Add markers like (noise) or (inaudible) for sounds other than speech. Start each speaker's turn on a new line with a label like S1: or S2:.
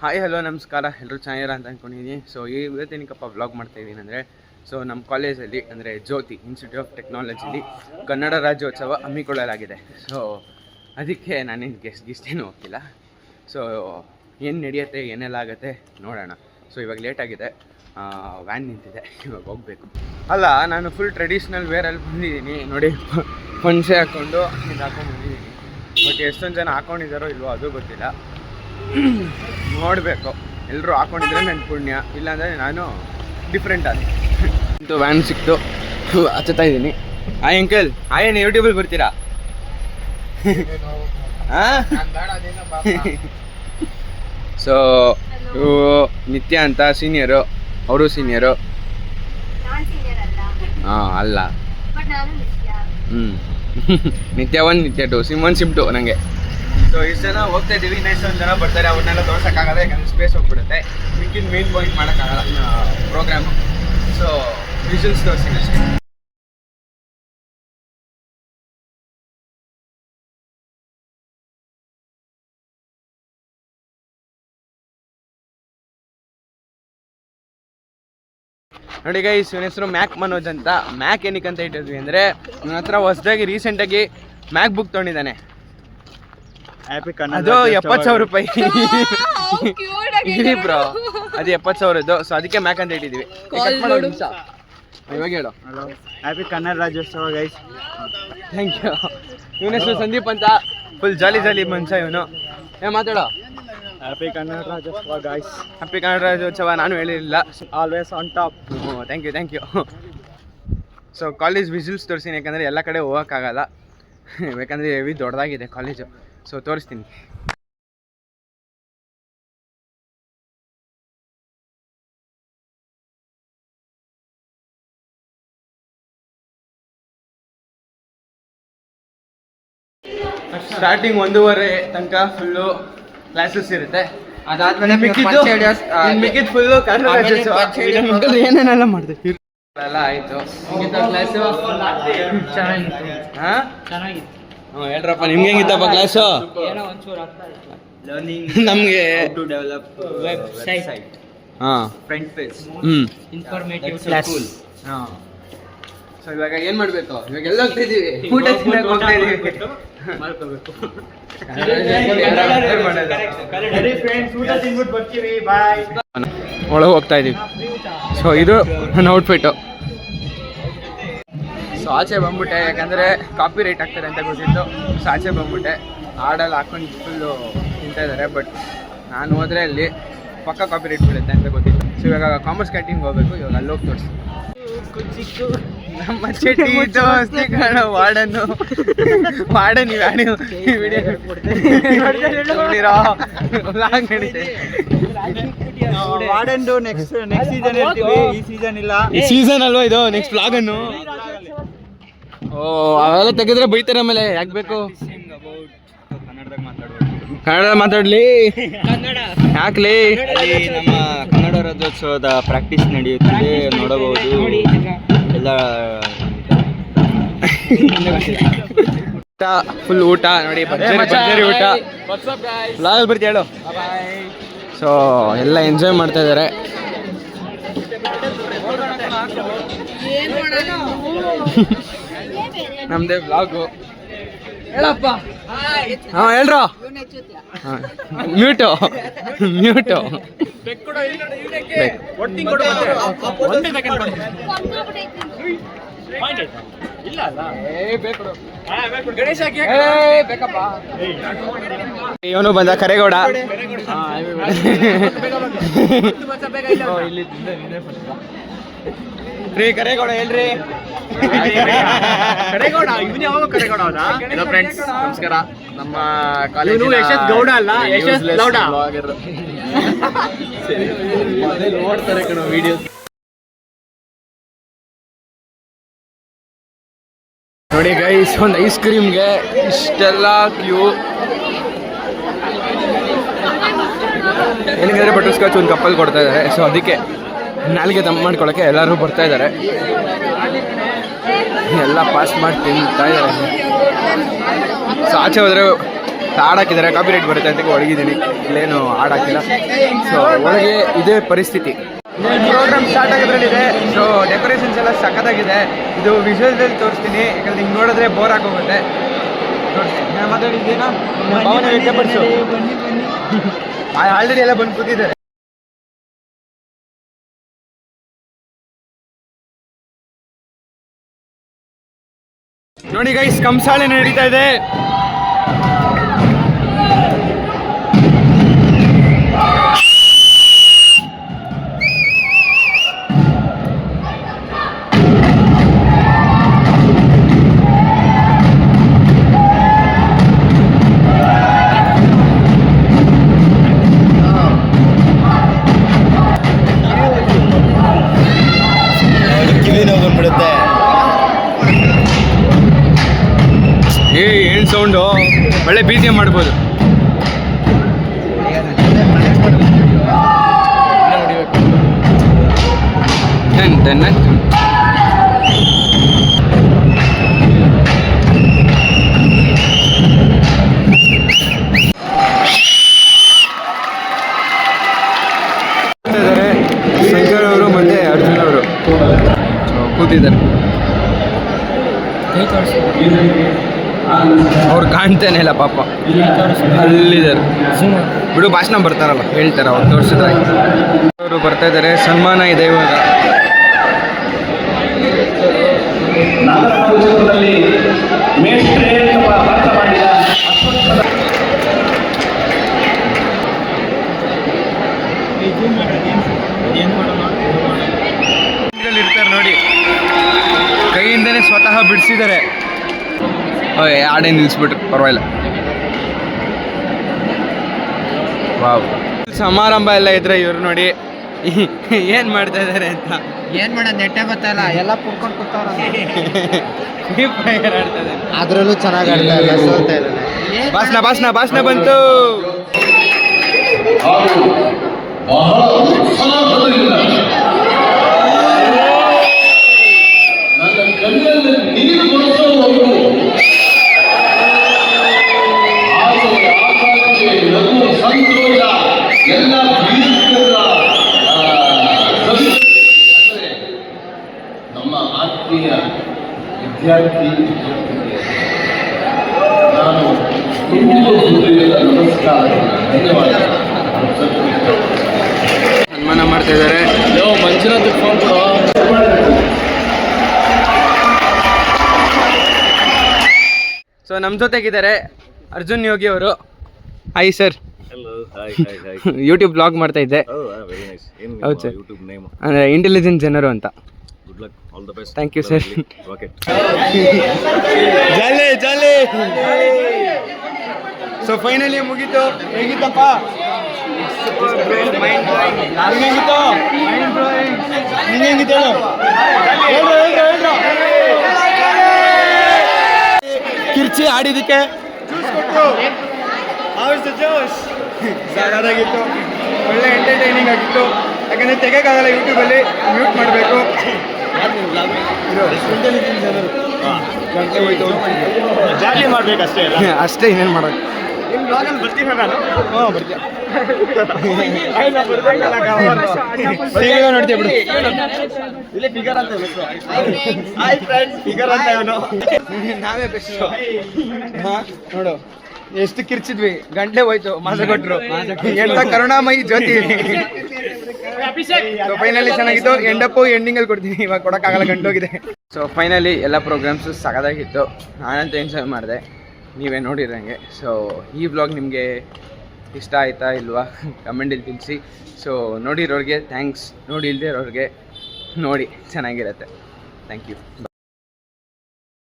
S1: Hi hello ನಮಸ್ಕಾರ. ಎಲ್ಲರೂ ಚೆನ್ನಾಗಿರ ಅಂತ ಅಂದ್ಕೊಂಡಿದ್ದೀನಿ ಸೊ ಇವತ್ತೇನಕ್ಕಪ್ಪ ವ್ಲಾಗ್ ಮಾಡ್ತಾ ಇದ್ದೀನಿ ಅಂದರೆ ಸೊ ನಮ್ಮ ಕಾಲೇಜಲ್ಲಿ ಅಂದರೆ ಜ್ಯೋತಿ ಇನ್ಸ್ಟಿಟ್ಯೂಟ್ ಆಫ್ ಟೆಕ್ನಾಲಜಿಲಿ ಕನ್ನಡ ರಾಜ್ಯೋತ್ಸವ ಹಮ್ಮಿಕೊಳ್ಳಲಾಗಿದೆ. ಸೊ ಅದಕ್ಕೆ ನಾನೇನು ಗೆಸ್ಟ್ ಗಿಸ್ಟೇನು ಹೋಗ್ತಿಲ್ಲ. ಸೊ ಏನು ನಡೆಯುತ್ತೆ, ಏನೆಲ್ಲ ಆಗುತ್ತೆ ನೋಡೋಣ. ಸೊ ಇವಾಗ ಲೇಟಾಗಿದೆ ವ್ಯಾನ್ ನಿಂತಿದೆ. ಇವಾಗ ಹೋಗಬೇಕು. ಅಲ್ಲ, ನಾನು ಫುಲ್ ಟ್ರೆಡಿಷ್ನಲ್ ವೇರಲ್ಲಿ ಬಂದಿದ್ದೀನಿ. ನೋಡಿ, ಪಂಚೆ ಹಾಕ್ಕೊಂಡು ಇದು ಹಾಕೊಂಡು ಬಂದಿದ್ದೀನಿ. ಬಟ್ ಎಷ್ಟೊಂದು ಜನ ಹಾಕ್ಕೊಂಡಿದ್ದಾರೋ ಇಲ್ವೋ, ಅದು ಗೊತ್ತಿಲ್ಲ. ನೋಡಬೇಕು. ಎಲ್ಲರೂ ಹಾಕೊಂಡಿದ್ರೆ ನನ್ನ ಪುಣ್ಯ. ಇಲ್ಲಾಂದರೆ ನಾನು ಡಿಫ್ರೆಂಟ್ ಆದ ಇದು ವ್ಯಾನ್ ಸಿಕ್ತು. ಹಚ್ಚುತ್ತಾ ಇದ್ದೀನಿ. ಹಾಯ್ ಅಂಕಲ್ ಹಾಯ್ ಏನು ಯೂಟ್ಯೂಬಲ್ಲಿ ಬರ್ತೀರಾ ಸೊ ಇವು ನಿತ್ಯ ಅಂತ ಸೀನಿಯರು ಅವರು ಸೀನಿಯರು ಹಾಂ ಅಲ್ಲ. ಹ್ಞೂ Nitya. One Nitya two sim one sim two ನನಗೆ ಸೊ ಇಷ್ಟು ಜನ ಹೋಗ್ತಾ ಇದ್ದೀವಿ. ಇನ್ನೂ ಜನ ಬರ್ತಾರೆ. ಅವ್ರನ್ನೆಲ್ಲ ತೋರ್ಸೋಕ್ಕಾಗಲ್ಲ, ಯಾಕಂದ್ರೆ ಸ್ಪೇಸ್ ಹೋಗ್ಬಿಡುತ್ತೆ. ಮಿಕ್ಕಿನ ಮೇನ್ ಪಾಯಿಂಟ್ ಮಾಡೋಕ್ಕಾಗಲ್ಲ ಪ್ರೋಗ್ರಾಮು ಸೊ ವಿಷನ್ಸ್ ತೋರಿಸ್ತೀನಿ ಅಷ್ಟೇ. ನೋಡಿ ಗೈಸ್ ಇವನ ಹೆಸರು ಮ್ಯಾಕ್ ಮನೋಜ್ ಅಂತ. ಮ್ಯಾಕ್ ಏನಕ್ಕೆ ಅಂತ ಇಟ್ಟಿದ್ವಿ ಅಂದರೆ ನನ್ನ ಹತ್ರ ಹೊಸದಾಗಿ ರೀಸೆಂಟಾಗಿ ಮ್ಯಾಕ್ ಬುಕ್ ತೊಗೊಂಡಿದ್ದಾನೆ. (laughs) ಅದು ಎಪ್ಪತ್ತು ಸಾವಿರ ರೂಪಾಯಿ. ಇರಿ ಬ್ರೋ. ಅದು ಎಪ್ಪತ್ತು ಸಾವಿರದ್ದು ಸೊ ಅದಕ್ಕೆ ಮ್ಯಾಕ್ ಅಂತ ಇಟ್ಟಿದ್ದೀವಿ. ಇವಾಗ ಹೇಳು.
S2: Hello happy Kannada Rajyotsava guys
S1: thank you ಇವನ ಹೆಸರು ಸಂದೀಪ್ ಅಂತ. ಫುಲ್ ಜಾಲಿ ಜಾಲಿ ಮನುಷ್ಯ ಇವನು. ಏ ಮಾತಾಡೋ.
S2: Happy Kannada Rajyotsava guys
S1: happy Kannada Rajyotsava ನಾನು ಹೇಳಿರಲಿಲ್ಲ.
S2: Always on top
S1: thank you thank you so college visuals ತೋರಿಸ್ತೀನಿ ಯಾಕಂದರೆ ಎಲ್ಲ ಕಡೆ ಹೋಗೋಕ್ಕಾಗಲ್ಲ. (laughs) ಯಾಕಂದರೆ ಹೆವಿ ದೊಡ್ಡದಾಗಿದೆ ಕಾಲೇಜು ಸೊ ತೋರಿಸ್ತೀನಿ. ಸ್ಟಾರ್ಟಿಂಗ್ ಒಂದೂವರೆ ತನಕ ಫುಲ್ಲು ಕ್ಲಾಸಸ್ ಇರುತ್ತೆ.
S3: ಅದಾದ್ಮೇಲೆ
S1: ಮಿಕ್ಕಿದ್ದು ಮಿಕ್ಕಿದ್ದು ಫುಲ್ಲು ಕನ್ನಡ ಏನೇನೆಲ್ಲ ಮಾಡಿದೆ ಎಲ್ಲ ಆಯಿತು. ಕ್ಲಾಸು
S3: ಚೆನ್ನಾಗಿತ್ತು.
S1: ಹಾಂ?
S3: ಚೆನ್ನಾಗಿತ್ತು.
S1: ಹ್ಞೂ ಹೇಳ್ರಪ್ಪ ನಿಮ್ಗೆ ಹೆಂಗಿತ್ತಪ್ಪ ಕ್ಲಾಸು
S3: ಏನೋ ಒಂಚೂರು ಅರ್ಥ ಆಯ್ತು.
S2: ಲರ್ನಿಂಗ್
S1: ನಮಗೆ
S2: ಟು ಡೆವಲಪ್
S3: ವೆಬ್ಸೈಟ್
S1: ಹಾಂ.
S2: ಫ್ರಂಟ್ ಪೇಜ್
S1: ಹ್ಞೂ
S3: ಇನ್ಫಾರ್ಮೇಟಿವ್ ಕ್ಲಾಸ್.
S1: ಹಾಂ. ಸೊ ಇವಾಗ ಏನು ಮಾಡಬೇಕು? ಇವಾಗ ಎಲ್ಲ (laughs) ಹೋಗ್ತಾ ಇದೀವಿ ಊಟ ತಿನ್ನಕ್ಕೆ ಹೋಗ್ತಾ ಒಳಗೆ ಹೋಗ್ತಾ ಇದೀವಿ. ಸೊ ಇದು ನನ್ನ ಔಟ್ಫಿಟ್ಟು ಸೊ ಆಚೆ ಬಂದ್ಬಿಟ್ಟೆ ಯಾಕಂದರೆ ಕಾಪಿ ರೈಟ್ ಆಗ್ತಾರೆ ಅಂತ ಗೊತ್ತಿತ್ತು. ಸೊ ಆಚೆ ಬಂದ್ಬಿಟ್ಟೆ. ಹಾಡಲ್ಲಿ ಹಾಕೊಂಡು ಫುಲ್ಲು ತಿಂತಾ ಇದ್ದಾರೆ ಬಟ್ ನಾನು ಹೋದರೆ ಅಲ್ಲಿ ಪಕ್ಕ ಕಾಪಿ ರೈಟ್ ಬೀಳುತ್ತೆ ಅಂತ ಗೊತ್ತಿತ್ತು. ಸೊ ಇವಾಗ ಕಾಮರ್ಸ್ ಕ್ಯಾಂಟೀನ್ಗೆ ಹೋಗ್ಬೇಕು ಇವಾಗ ಅಲ್ಲಿ ಹೋಗಿ ತೋರಿಸಿ. ನಮ್ಮ ಚಟಿ ದೋಸ್ತಿ ಕಾಣೋ ವಾರ್ಡನ್ನು ವಾರ್ಡನ್ ನೀವು ವಿಡಿಯೋ ಲಾಗ್ ನಡೀತೆ
S2: ವಾರ್ಡನ್ದು ನೆಕ್ಸ್ಟ್ ನೆಕ್ಸ್ಟ್ ಸೀಸನ್ ಇರ್ತೀವಿ ಈ ಸೀಸನ್ ಇಲ್ಲ.
S1: ಸೀಸನ್ ಅಲ್ವಾ ಇದು? ನೆಕ್ಸ್ಟ್ ಬ್ಲಾಗ್ ಅನ್ನು. ಓ ಅವೆಲ್ಲ ತೆಗೆದ್ರೆ ಬೈತಾರೆ ಆಮೇಲೆ. ಯಾಕೆ ಬೇಕು?
S2: ಕನ್ನಡದಾಗ ಮಾತಾಡ್ಬೇಕು
S1: ಕನ್ನಡ ಮಾತಾಡ್ಲಿ.
S3: ಕನ್ನಡ
S1: ಯಾಕ್ಲಿ?
S2: ಅಲ್ಲಿ ನಮ್ಮ ಕನ್ನಡ ರಾಜ್ಯೋತ್ಸವದ ಪ್ರಾಕ್ಟೀಸ್ ನಡೆಯುತ್ತಿದೆ ನೋಡಬಹುದು. ಎಲ್ಲ
S1: ಊಟ ಫುಲ್ ಊಟ ನೋಡಿ ಭರ್ಜರಿ ಭರ್ಜರಿ ಊಟ. ಲಾಗಲ್ ಬರ್ತಿ ಹೇಳು. ಸೊ ಎಲ್ಲ ಎಂಜಾಯ್ ಮಾಡ್ತಾ ಇದ್ದಾರೆ ನಮ್ದೇ ಬ್ಲಾಗ್ ಹೇಳಪ್ಪ. ಹಾ ಹೇಳ್ರ? ಮ್ಯೂಟು ಮ್ಯೂಟು ಇವನು ಬಂದ ಕರೇಗೌಡ. (laughs) ರೀ ಕರೇಗೌಡ ಹೇಳ್ರಿ. (laughs)
S2: ಕಡೆಗೌಡ ಇವನ್ ಯಾವಾಗ ಕಡೆಗೌಡ
S1: ಹಲೋ ಫ್ರೆಂಡ್ಸ್ ನಮಸ್ಕಾರ. ನಮ್ಮ ಕಾಲೇಜ್
S2: ಯಶಸ್ ಗೌಡ ಅಲ್ಲ, ಯಶಸ್ ಲೌಡ.
S1: ನೋಡ್ತಾರೆ ಕಣ ವಿಡಿಯೋಸ್ ನೋಡಿ ಗೈಸ್ ಒಂದು ಐಸ್ ಕ್ರೀಮ್ಗೆ ಇಷ್ಟೆಲ್ಲ ಕ್ಯೂ ಏನಂದ್ರೆ ಬಟರ್ ಸ್ಕಾಚ್ ಒಂದು ಕಪ್ಪಲ್ಲಿ ಕೊಡ್ತಾ ಇದ್ದಾರೆ ಸೊ ಅದಕ್ಕೆ ನಾಲ್ಗೆ ದಮ್ ಮಾಡ್ಕೊಳಕ್ಕೆ ಎಲ್ಲರೂ ಬರ್ತಾ ಇದ್ದಾರೆ. ಎಲ್ಲ ಪಾಸ್ ಮಾಡಿ ತಿಂತಾ ಇದ್ದಾರೆ. ಸೊ ಆಚೆ ಹೋದರೆ ಹಾಡಾಕಿದ್ದಾರೆ ಕಾಪಿ ರೈಟ್ ಬರುತ್ತೆ ಅಂತ ಒಳಗಿದ್ದೀನಿ. ಇಲ್ಲೇನು ಹಾಡಾಕಿಲ್ಲ ಸೊ ಒಳಗೆ ಇದೇ ಪರಿಸ್ಥಿತಿ. ಪ್ರೋಗ್ರಾಮ್ ಸ್ಟಾರ್ಟ್ ಆಗೋದ್ರಲ್ಲಿದೆ. ಸೊ ಡೆಕೋರೇಷನ್ಸ್ ಎಲ್ಲ ಸಖತ್ತಾಗಿದೆ. ಇದು ವಿಜುವಲ್ದಲ್ಲಿ ತೋರಿಸ್ತೀನಿ. ಯಾಕಂದ್ರೆ ಹಿಂಗೆ ನೋಡಿದ್ರೆ ಬೋರ್ ಆಗೋಗುತ್ತೆ. ಮಾತಾಡಿದ್ದೀನಾ ಭಾವನೆ ವ್ಯಕ್ತಪಡಿಸು. ಆಲ್ರೆಡಿ ಎಲ್ಲ ಬಂದು ಕೂತಿದ್ದಾರೆ. ನೋಡಿ ಗೈಸ್ ಕಂಸಾಳೆ ನಡೀತಾ ಇದೆ. ಒಳ್ಳೆ ಬಿ ಜಿ ಎಂ ಮಾಡ್ಬೋದು ಟೆನ್ ಟೆನ್ ಕಾಣ್ತಾನೆ ಇಲ್ಲ ಪಾಪ. ಅಲ್ಲಿದ್ದಾರೆ. ಬಿಡು, ಭಾಷಣ ಬರ್ತಾರಲ್ಲ, ಹೇಳ್ತಾರೆ, ಅವ್ರು ತೋರಿಸಿದ್ರೆ ಅವರು ಬರ್ತಾ ಇದ್ದಾರೆ, ಸನ್ಮಾನ ಇದೆ ಇವಾಗ. ಇರ್ತಾರೆ ನೋಡಿ. ಕೈಯಿಂದನೇ ಸ್ವತಃ ಬಿಡಿಸಿದ್ದಾರೆ. ಆಡೇ ನಿಲ್ಲಿಸ್ಬಿಟ್ರು ಪರವಾಗಿಲ್ಲ. ವಾವ್. ಸಮಾರಂಭ ಎಲ್ಲ ಇದ್ರೆ ಇವ್ರು ನೋಡಿ ಏನ್ ಮಾಡ್ತಾ ಇದ್ದಾರೆ ಅಂತ.
S3: ಏನ್ ಮಾಡೋದ್ ನೆಟ್ಟೆ ಬತ್ತಲ್ಲ ಎಲ್ಲ ಕುಡ್ಕೊಂಡು ಕೂತವ್ರ.
S2: ಅದರಲ್ಲೂ ಚೆನ್ನಾಗಿ ಆಡ್ತಾ ಇಲ್ಲ ಸೋಲ್ತಾ ಇದ್ದಾನೆ
S1: ಭಾಷಣ ಭಾಷಣ ಭಾಷಣ ಬಂತು.
S4: ನನ್ನ ವಿದ್ಯಾರ್ಥಿ. ನಾನು ನಮಸ್ಕಾರ. ಧನ್ಯವಾದ
S1: ಸನ್ಮಾನ ಮಾಡ್ತಾ ಇದ್ದಾರೆ.
S4: ಮಂಜುನಾಥ್ ಫೋನ್
S1: ಸೊ ನಮ್ಮ ಜೊತೆಗಿದ್ದಾರೆ ಅರ್ಜುನ್ ಯೋಗಿ ಅವರು. Hi sir. ಯೂಟ್ಯೂಬ್ ಬ್ಲಾಗ್ ಮಾಡ್ತಾ ಇದ್ದೆ.
S5: Oh,
S1: ಹೌದು ಅಂದರೆ ಇಂಟೆಲಿಜೆಂಟ್ ಜನರು ಅಂತ.
S5: Good luck all the best
S1: thank you sir
S5: okay
S1: ಜಾಲೆ ಜಾಲೆ ಸೊ ಫೈನಲಿ ಮುಗೀತು. ಹೇಗಿತ್ತಪ್ಪ? ಹೆಂಗಿತ್ತು? ನಿಂಗೆ ಹೆಂಗಿತ್ತು ಕಿರ್ಚಿ ಆಡಿದಕ್ಕೆ ಜೋಶ್ ಸಾಕಾಗಿತ್ತು ಒಳ್ಳೆ ಎಂಟರ್ಟೈನಿಂಗ್ ಆಗಿತ್ತು. ಯಾಕಂದ್ರೆ ತೆಗೋಕ್ಕಾಗಲ್ಲ ಯೂಟ್ಯೂಬಲ್ಲಿ ಮ್ಯೂಟ್ ಮಾಡಬೇಕು.
S2: ಜಾಲಿ ಮಾಡ್ಬೇಕಷ್ಟೇ
S1: ಅಷ್ಟೇ ಇನ್ನೇನು ಮಾಡೋದು.
S2: ಬರ್ತೀನ ನಾನು?
S1: ಹ್ಞೂ ಬರ್ತೀಯ. ಈಗ ನೋಡ್ತೀಯ ಬಿಡು.
S2: ಇಲ್ಲಿ ಫಿಗರ್ ಅಂತ ಹಾಯ್ ಫ್ರೆಂಡ್ಸ್ ಫಿಗರ್ ಅಂತ ಇವನು.
S1: ನಾವೇ ಬೆಸ್ಟ್ ನೋಡು. ಎಷ್ಟು ಕಿರ್ಚಿದ್ವಿ. ಗಂಟ್ಲೆ ಹೋಯ್ತು. ಮಾಸ ಕೊಟ್ರು. ಹೇಳ್ತಾ ಕರುಣಾಮಯಿ ಜ್ಯೋತಿ. ಸೊ ಫೈನಲಿ ಚೆನ್ನಾಗಿತ್ತು. ಎಂಡಪ್ಪು ಎಂಡಿಂಗ್ ಅಲ್ಲಿ ಕೊಡ್ತೀನಿ. ಇವಾಗ ಕೊಡಕ್ಕಾಗಲ್ಲ ಗಂಟೋಗಿದೆ. ಸೊ ಫೈನಲಿ ಎಲ್ಲ ಪ್ರೋಗ್ರಾಮ್ಸು ಸಗದಾಗಿತ್ತು ನಾನಂತೂ ಎಂಜಾಯ್ ಮಾಡಿದೆ. ನೀವೇ ನೋಡಿರಂಗೆ ಸೊ ಈ ಬ್ಲಾಗ್ ನಿಮಗೆ ಇಷ್ಟ ಆಯ್ತಾ ಇಲ್ವಾ? ಕಮೆಂಟಲ್ಲಿ ತಿಳಿಸಿ. ಸೊ ನೋಡಿರೋರಿಗೆ ಥ್ಯಾಂಕ್ಸ್ ನೋಡಿ ಇಲ್ದೇ ಇರೋರಿಗೆ ನೋಡಿ. ಚೆನ್ನಾಗಿರುತ್ತೆ. Thank you